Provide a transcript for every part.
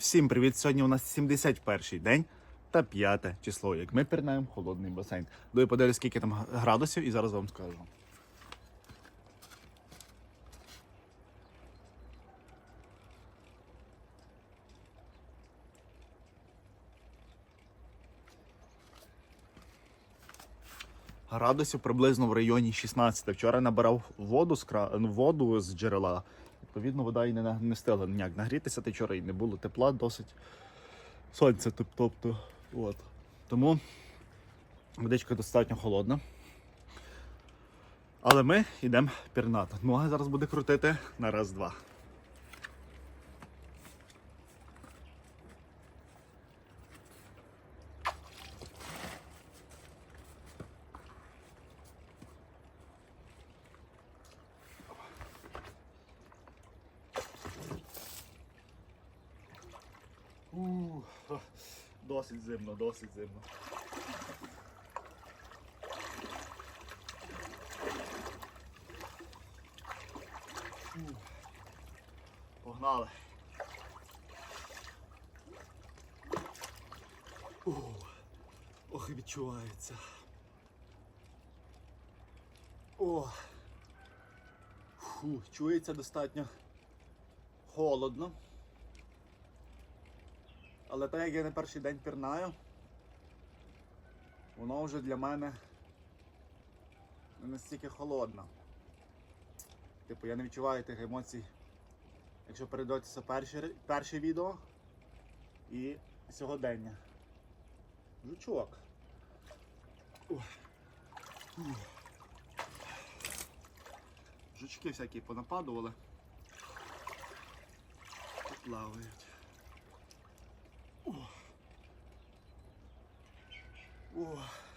Всім привіт! Сьогодні у нас 71-й день та 5 число, як ми пірнаємо холодний басейн. Даю подивлюсь, скільки там градусів, і зараз вам скажу. Градусів приблизно в районі 16. Вчора набирав воду з кра... воду з джерела. Відповідно, вода і не, не встигла ніяк нагрітися, та вчора і не було тепла досить. Сонце, тоб- тобто. От. Тому водичка достатньо холодна. Але ми йдемо пірнати. Ноги зараз буде крутити на раз-два. Ух, досить зимно, досить зимно. Погнали. Ух. Ох, і відчувається. О. Фу, чується достатньо холодно. Але так як я не перший день пірнаю, воно вже для мене не настільки холодно. Типу, я не відчуваю тих емоцій, якщо передивитися перше, перше відео і сьогодення. Жучок. Жучки всякі понападували. Плавають. О.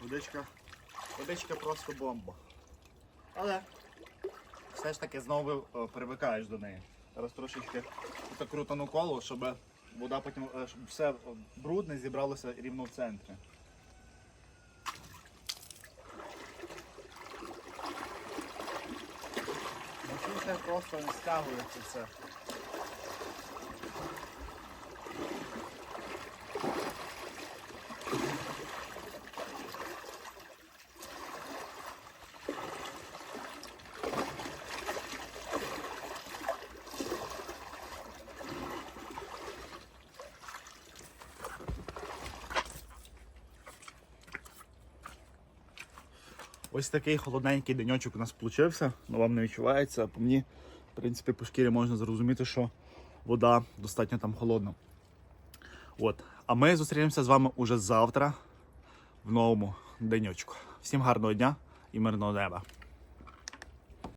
Водичка. Водичка просто бомба. Але все ж таки знову привикаєш до неї. Зараз трошечки так коло, щоб вода потім, е, щоб все брудне зібралося рівно в центрі. Це просто не стягується все. Ось такий холодненький деньочок у нас вийшов, але вам не відчувається. По мені, в принципі, по шкірі можна зрозуміти, що вода достатньо там холодна. От. А ми зустрінемося з вами уже завтра в новому деньочку. Всім гарного дня і мирного неба.